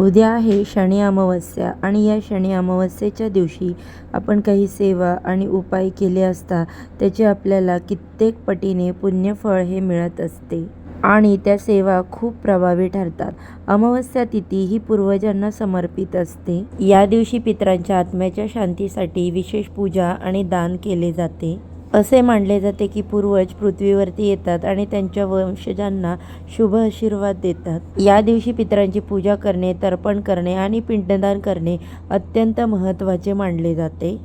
उद्या आहे शनी अमावस्या आणि या शनी अमावस्येच्या दिवशी आपण काही सेवा आणि उपाय केले असता त्याचे आपल्याला कित्येक पटीने पुण्यफळ हे मिळत असते. आणि त्या सेवा खूप प्रभावी ठरतात. अमावस्या तिथी ही पूर्वजांना समर्पित असते. या दिवशी पित्रांच्या आत्म्याच्या शांतीसाठी विशेष पूजा आणि दान केले जाते. असे मानले जाते की पूर्वज पृथ्वीवरती येतात आणि त्यांच्या वंशजांना शुभ आशीर्वाद देतात. या दिवशी पितरांची पूजा करणे तर्पण करणे आणि पिंडदान करणे अत्यंत महत्त्वाचे मानले जाते.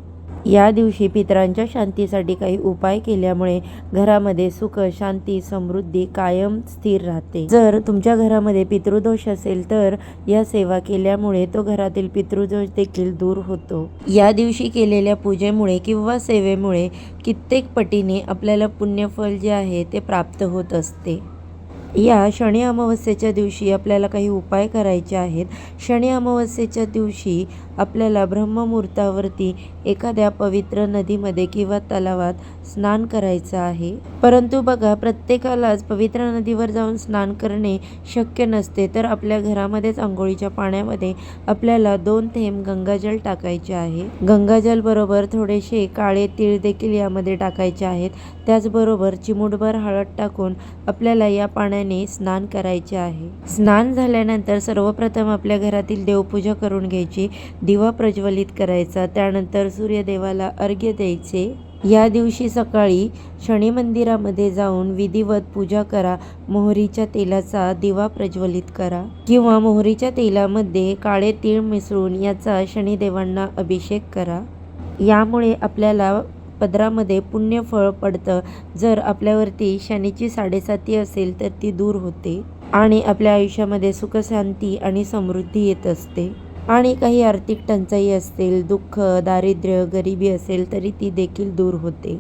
या दिवशी पितरांच्या शांतीसाठी काही उपाय केल्यामुळे घरामध्ये सुख शांती समृद्धी कायम स्थिर राहते. जर तुमच्या घरामध्ये पितृदोष असेल तर या सेवा केल्यामुळे तो घरातील पितृदोष देखील दूर होतो. या दिवशी केलेल्या पूजेमुळे किंवा सेवेमुळे कित्येक पटीने आपल्याला पुण्यफल जे आहे ते प्राप्त होत असते. या शनी अमावस्येच्या दिवशी आपल्याला काही उपाय करायचे आहेत. शनी अमावस्येच्या दिवशी आपल्याला ब्रह्ममुहूर्तावरती एखाद्या पवित्र नदीमध्ये किंवा तलावात स्नान करायचं आहे. परंतु बघा प्रत्येकालाच पवित्र नदीवर जाऊन स्नान करणे शक्य नसते. तर आपल्या घरामध्येच आंघोळीच्या पाण्यामध्ये आपल्याला दोन थेंब गंगाजल टाकायचे आहे. गंगाजल बरोबर थोडेसे काळे तीळ देखील यामध्ये टाकायचे आहेत. त्याचबरोबर चिमूटभर हळद टाकून आपल्याला या पाण्याने स्नान करायचे आहे. स्नान झाल्यानंतर सर्वप्रथम आपल्या घरातील देवपूजा करून घ्यायची. दिवा प्रज्वलित करायचा त्यानंतर सूर्यदेवाला अर्घ्य द्यायचे. या दिवशी सकाळी शनी मंदिरामध्ये जाऊन विधिवत पूजा करा मोहरीच्या तेलाचा दिवा प्रज्वलित करा. किंवा मोहरीच्या तेलामध्ये काळे तीळ मिसळून याचा शनिदेवांना अभिषेक करा. यामुळे आपल्याला पदरामध्ये पुण्यफळ पडतं. जर आपल्यावरती शनीची साडेसाती असेल तर ती दूर होते आणि आपल्या आयुष्यामध्ये सुखशांती आणि समृद्धी येत असते. आणि काही आर्थिक टंचाई असतील दुःख दारिद्र्य गरिबी असेल तरी ती देखील दूर होते.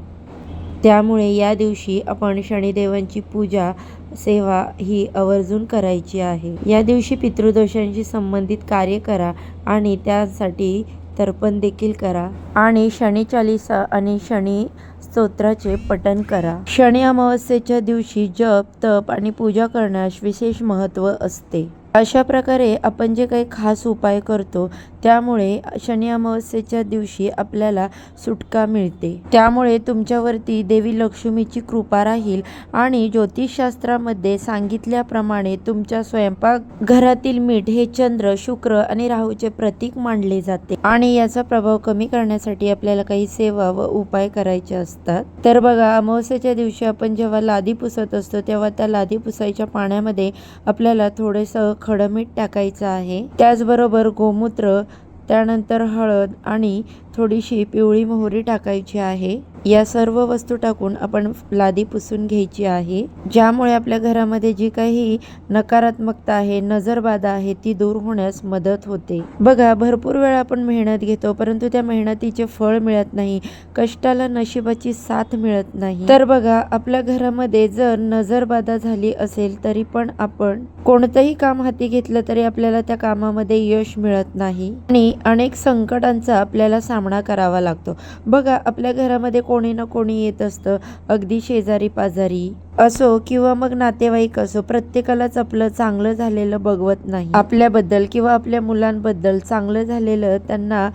त्यामुळे या दिवशी आपण शनिदेवांची पूजा सेवा ही आवर्जून करायची आहे. या दिवशी पितृदोषांशी संबंधित कार्य करा आणि त्यासाठी तर्पण देखील करा आणि शनी चालिसा आणि शनी स्तोत्राचे पठण करा. शनी अमावस्येच्या दिवशी जप तप आणि पूजा करण्यास विशेष महत्त्व असते. अशा प्रकारे आपण जे काही खास उपाय करतो त्यामुळे शनी अमावस्येच्या दिवशी आपल्याला सुटका मिळते. त्यामुळे तुमच्यावरती देवी लक्ष्मीची कृपा राहील आणि ज्योतिषशास्त्रामध्ये सांगितल्याप्रमाणे तुमच्या स्वयंपाक घरातील मीठ हे चंद्र शुक्र आणि राहूचे प्रतीक मानले जाते आणि याचा प्रभाव कमी करण्यासाठी आपल्याला काही सेवा व उपाय करायचे असतात. तर बघा अमावस्येच्या दिवशी आपण जेव्हा लादी पुसत असतो तेव्हा त्या लादी पुसायच्या पाण्यामध्ये आपल्याला थोडंसं खडं मीठ टाकायचं आहे. त्याचबरोबर गोमूत्र त्यानंतर हळद आणि थोडीशी पिवळी मोहरी टाकायची आहे. या सर्व वस्तू टाकून आपण लादी पुसून घ्यायची आहे. ज्यामुळे आपल्या घरामध्ये जी काही नकारात्मकता आहे नजरबाधा आहे ती दूर होण्यास मदत होते. बघा भरपूर वेळा आपण मेहनत घेतो परंतु त्या मेहनतीचे फळ मिळत नाही. कष्टाला नशिबाची साथ मिळत नाही. तर बघा आपल्या घरामध्ये जर नजरबाधा झाली असेल तरी पण आपण कोणतंही काम हाती घेतलं तरी आपल्याला त्या कामामध्ये यश मिळत नाही. आणि अनेक संकटांचा आपल्याला सामना सामना करावा लागतो. बघा आपल्या घरामध्ये कोणी ना कोणी येत असतं. अगदी शेजारी पाजारी असो किंवा मग नातेवाईक असो प्रत्येकालाच आपलं चांगलं झालेलं बघवत नाही. आपल्याबद्दल किंवा आपल्या मुलांबद्दल चांगलं झालेलं त्यांना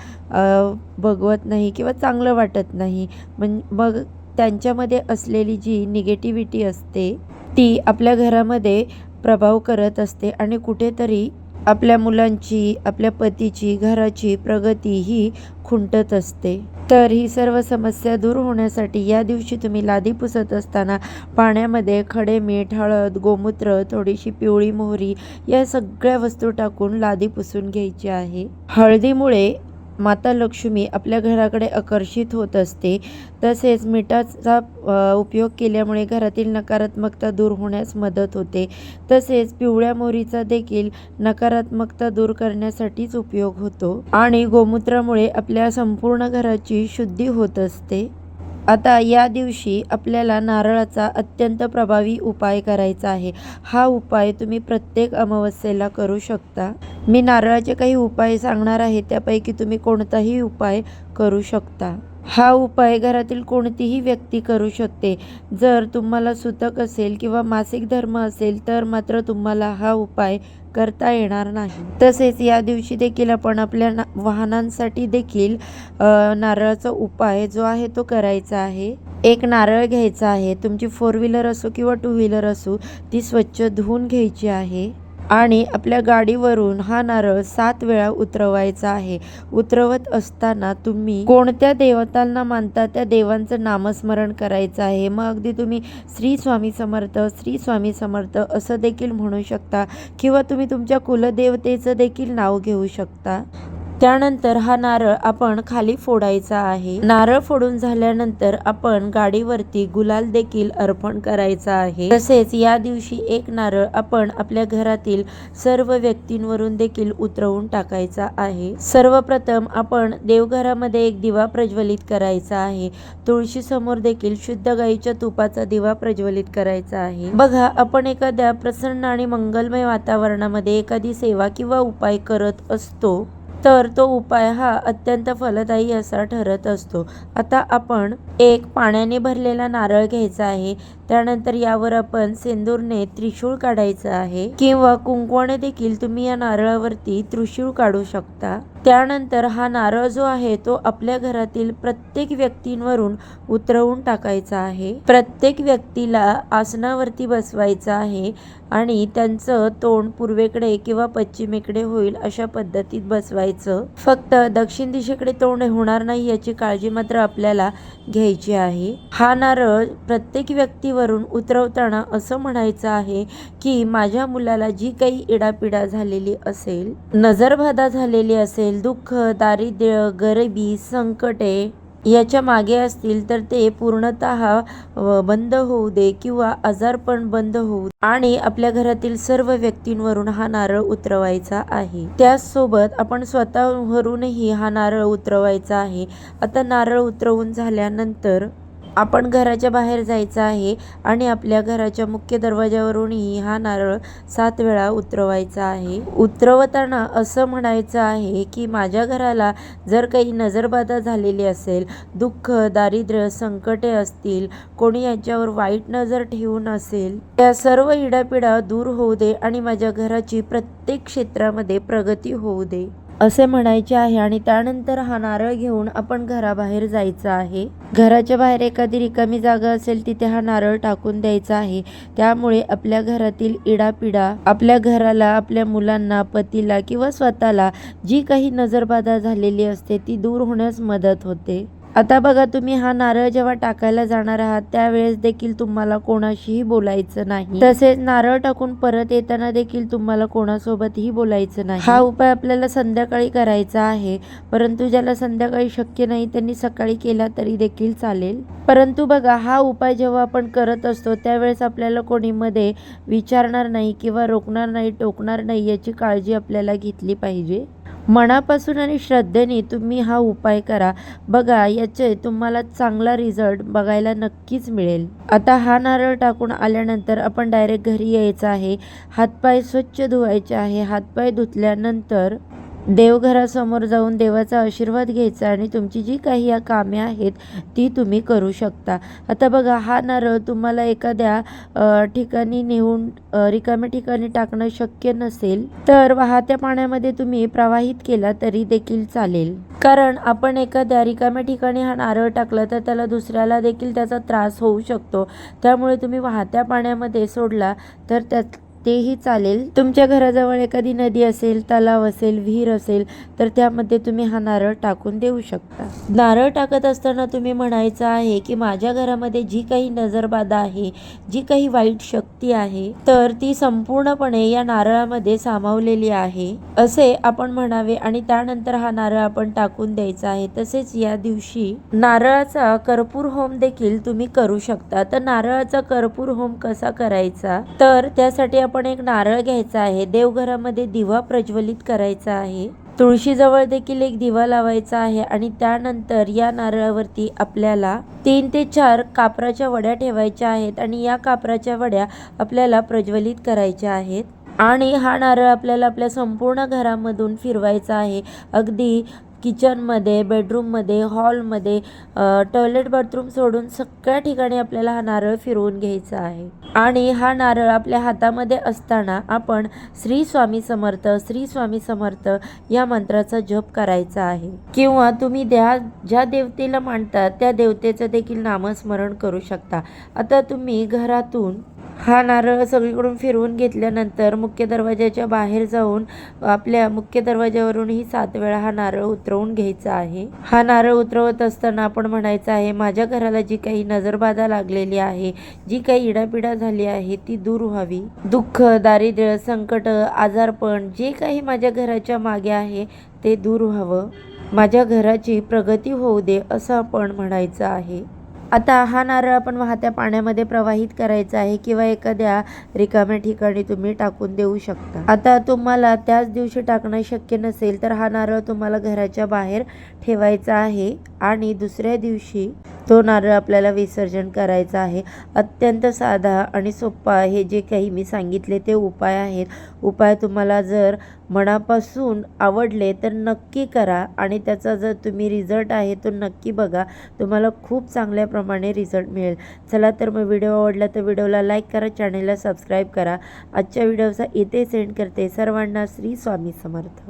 बघवत नाही किंवा चांगलं वाटत नाही. म्हण मग त्यांच्यामध्ये असलेली जी निगेटिव्हिटी असते ती आपल्या घरामध्ये प्रभाव करत असते आणि कुठेतरी आपल्या मुलांची आपल्या पतीची घराची प्रगती ही खुंटत असते. तर ही सर्व समस्या दूर होण्यासाठी या दिवशी तुम्ही लादी पुसत असताना पाण्यामध्ये खडे मीठ हळद गोमूत्र थोडीशी पिवळी मोहरी या सगळ्या वस्तू टाकून लादी पुसून घ्यायची आहे. हळदीमुळे माता लक्ष्मी आपल्या घराकडे आकर्षित होत असते. तसेच मिठाचा उपयोग केल्यामुळे घरातील नकारात्मकता दूर होण्यास मदत होते. तसेच पिवळ्या मोहरीचा देखील नकारात्मकता दूर करण्यासाठीच उपयोग होतो आणि गोमूत्रामुळे आपल्या संपूर्ण घराची शुद्धी होत असते. आता या दिवशी आपल्याला नारळाचा अत्यंत प्रभावी उपाय करायचा आहे. हा उपाय तुम्ही प्रत्येक अमावस्येला करू शकता. मी नारळाचे काही उपाय सांगणार आहे त्यापैकी तुम्ही कोणताही उपाय करू शकता. हा उपाय घरातील कोणतीही व्यक्ती करू शकते. जर तुम्हाला सुतक असेल किंवा मासिक धर्म असेल तर मात्र तुम्हाला हा उपाय करता येणार नाही. तसेच या दिवशी देखील आपण आपल्या ना वाहनांसाठी देखील नारळाचा उपाय जो आहे तो करायचा आहे. एक नारळ घ्यायचा आहे तुमची फोर व्हीलर असो किंवा टू व्हीलर असो ती स्वच्छ धुवून घ्यायची आहे. आणि आपल्या गाडीवरून हा नारळ सात वेळा उतरवायचा आहे. उतरवत असताना तुम्ही कोणत्या देवतांना मानता? त्या देवांचं नामस्मरण करायचं आहे. मग अगदी तुम्ही श्री स्वामी समर्थ श्री स्वामी समर्थ असं देखील म्हणू शकता किंवा तुम्ही तुमच्या कुलदेवतेचं देखील नाव घेऊ शकता. त्यानंतर हा नारळ आपण खाली फोडायचा आहे. नारळ फोडून झाल्यानंतर आपण गाडीवरती गुलाल देखील अर्पण करायचा आहे. तसेच या दिवशी एक नारळ आपण आपल्या घरातील सर्व व्यक्तींवरून देखील उतरवून टाकायचा आहे. सर्वप्रथम आपण देवघरामध्ये एक दिवा प्रज्वलित करायचा आहे. तुळशी समोर देखील शुद्ध गाईच्या तुपाचा दिवा प्रज्वलित करायचा आहे. बघा आपण एखाद्या प्रसन्न आणि मंगलमय वातावरणामध्ये एखादी सेवा किंवा उपाय करत असतो. तर तो उपाय हा अत्यंत फलदायी असा ठरत असतो. आता आपण एक पाण्याने भरलेला नारळ घ्यायचा आहे. त्यानंतर यावर आपण सेंदूरने त्रिशूळ काढायचं आहे किंवा कुंकवाने देखील तुम्ही या नारळावरती त्रिशूळ काढू शकता. त्यानंतर हा नारळ जो आहे तो आपल्या घरातील प्रत्येक व्यक्तींवरून उतरवून टाकायचा आहे. प्रत्येक व्यक्तीला आसनावरती बसवायचा आहे आणि त्यांचं तोंड पूर्वेकडे किंवा पश्चिमेकडे होईल अशा पद्धतीत बसवायचं. फक्त दक्षिण दिशेकडे तोंड होणार नाही याची काळजी मात्र आपल्याला घ्यायची आहे. हा नारळ प्रत्येक गाडीवरून उतरवताना असं म्हणायचं आहे की माझ्या मुलाला जी काही इडापिडा झालेली असेल नजरबाधा झालेली असेल दुःख दारिद्र्य गरिबी संकटे याच्या मागे असतील तर ते पूर्णतः बंद होऊ दे किंवा आजारपण बंद होऊ दे. आणि आपल्या घरातील सर्व व्यक्तींवरून हा नारळ उतरवायचा आहे त्याचसोबत आपण स्वतःवरूनही हा नारळ उतरवायचा आहे आता नारळ उतरवून झाल्यानंतर आपण घराच्या बाहेर जायचं आहे आणि आपल्या घराच्या मुख्य दरवाजावरूनही हा नारळ सात वेळा उतरवायचा आहे. उतरवताना असं म्हणायचं आहे की माझ्या घराला जर काही नजरबाधा झालेली असेल दुःख दारिद्र्य संकटे असतील कोणी यांच्यावर वाईट नजर ठेवून असेल त्या सर्व इडापिडा दूर होऊ दे आणि माझ्या घराची प्रत्येक क्षेत्रामध्ये प्रगती होऊ दे. असे म्हणायचे आहे आणि त्यानंतर हा नारळ घेऊन आपण घराबाहेर जायचं आहे. घराच्या बाहेर एखादी रिकामी जागा असेल तिथे हा नारळ टाकून द्यायचा आहे. त्यामुळे आपल्या घरातील इडापिडा आपल्या घराला आपल्या मुलांना पतीला किंवा स्वतःला जी काही नजरबाधा झालेली असते ती दूर होण्यास मदत होते. आता बघा तुम्ही हा नारळ जेव्हा टाकायला जाणार आहात त्यावेळेस देखील तुम्हाला कोणाशीही बोलायचं नाही. तसेच नारळ टाकून परत येताना देखील तुम्हाला कोणासोबतही बोलायचं नाही. हा उपाय आपल्याला संध्याकाळी करायचा आहे परंतु ज्याला संध्याकाळी शक्य नाही त्यांनी सकाळी केला तरी देखील चालेल. परंतु बघा हा उपाय जेव्हा आपण करत असतो त्यावेळेस आपल्याला कोणी मध्ये विचारणार नाही किंवा रोखणार नाही टोकणार नाही याची काळजी आपल्याला घेतली पाहिजे. मनापासून आणि श्रद्धेने तुम्ही हा उपाय करा. बघा याचे तुम्हाला चांगला रिझल्ट बघायला नक्कीच मिळेल. आता हा नारळ टाकून आल्यानंतर आपण डायरेक्ट घरी यायचं आहे. हातपाय स्वच्छ धुवायचे आहे. हातपाय धुतल्यानंतर देवघरासमोर जाऊन देवाचा आशीर्वाद घ्यायचा आणि तुमची जी काही या कामे आहेत ती तुम्ही करू शकता. आता बघा हा नारळ तुम्हाला एखाद्या ठिकाणी नेऊन रिकाम्या ठिकाणी टाकणं शक्य नसेल तर वाहत्या पाण्यामध्ये तुम्ही प्रवाहित केला तरी देखील चालेल. कारण आपण एखाद्या रिकाम्या ठिकाणी हा नारळ टाकला तर त्याला दुसऱ्याला देखील त्याचा त्रास होऊ शकतो. त्यामुळे तुम्ही वाहत्या पाण्यामध्ये सोडला तर त्यात तेही चालेल. तुमच्या घराजवळ एखादी नदी असेल तलाव असेल विहीर असेल तर त्यामध्ये तुम्ही हा नारळ टाकून देऊ शकता. नारळ टाकत असताना तुम्ही म्हणायचं आहे की माझ्या घरामध्ये जी काही नजरबाधा आहे जी काही वाईट शक्ती आहे तर ती संपूर्णपणे या नारळामध्ये सामावलेली आहे. असे आपण म्हणावे आणि त्यानंतर हा नारळ आपण टाकून द्यायचा आहे. तसेच या दिवशी नारळाचा कर्पूर होम देखील तुम्ही करू शकता. तर नारळाचा कर्पूर होम कसा करायचा? तर त्यासाठी आपण एक नारळ घ्यायचा आहे. देवघरामध्ये दिवा प्रज्वलित करायचा आहे. तुळशीजवळ देखील एक दिवा लावायचा आहे आणि त्यानंतर या नारळावरती आपल्याला तीन ते चार कापराच्या वड्या ठेवायच्या आहेत आणि या कापराच्या वड्या आपल्याला प्रज्वलित करायच्या आहेत. आणि हा नारळ आपल्याला आपल्या संपूर्ण घरामधून फिरवायचा आहे. अगदी किचनमध्ये बेडरूममध्ये हॉलमध्ये टॉयलेट बाथरूम सोडून सगळ्या ठिकाणी आपल्याला हा नारळ फिरवून घ्यायचा आहे. आणि हा नारळ आपल्या हातामध्ये असताना आपण श्री स्वामी समर्थ श्री स्वामी समर्थ या मंत्राचा जप करायचा आहे. किंवा तुम्ही द्या ज्या देवतेला मानता त्या देवतेचं देखील नामस्मरण करू शकता. आता तुम्ही घरातून हा नारळ सगळीकडून फिरवून घेतल्यानंतर मुख्य दरवाजाच्या बाहेर जाऊन आपल्या मुख्य दरवाजावरूनही सात वेळा हा नारळ उतरवून घ्यायचा आहे. हा नारळ उतरवत असताना आपण म्हणायचं आहे माझ्या घराला जी काही नजरबाधा लागलेली आहे जी काही इडापिडा झाली आहे ती दूर व्हावी. दुःख दारिद्र्य संकट आजारपण जे काही माझ्या घराच्या मागे आहे ते दूर व्हावं. माझ्या घराची प्रगती होऊ दे असं आपण म्हणायचं आहे. आता हा नारळ आपण वाहत्या पाण्यामध्ये प्रवाहित करायचा आहे किंवा एखाद्या रिकाम्या ठिकाणी तुम्ही टाकून देऊ शकता. आता तुम्हाला त्याच दिवशी टाकणं शक्य नसेल तर हा नारळ तुम्हाला घराच्या बाहेर ठेवायचा आहे आणि दुसऱ्या दिवशी तो नारळ आपल्याला विसर्जन करायचा आहे. अत्यंत साधा आणि सोपा हे जे काही मी सांगितले ते उपाय आहेत. उपाय तुम्हाला जर मनापासून आवडले तर नक्की करा आणि त्याचा जर तुम्ही रिझल्ट आहे तो नक्की बघा. तुम्हाला खूप चांगल्या प्रमाणे रिझल्ट मिळेल. चला तर मग व्हिडिओ आवडला तर व्हिडिओला लाईक करा चॅनेलला सबस्क्राईब करा. आजच्या व्हिडिओचा इथे सेंड करते सर्वांना श्री स्वामी समर्थ.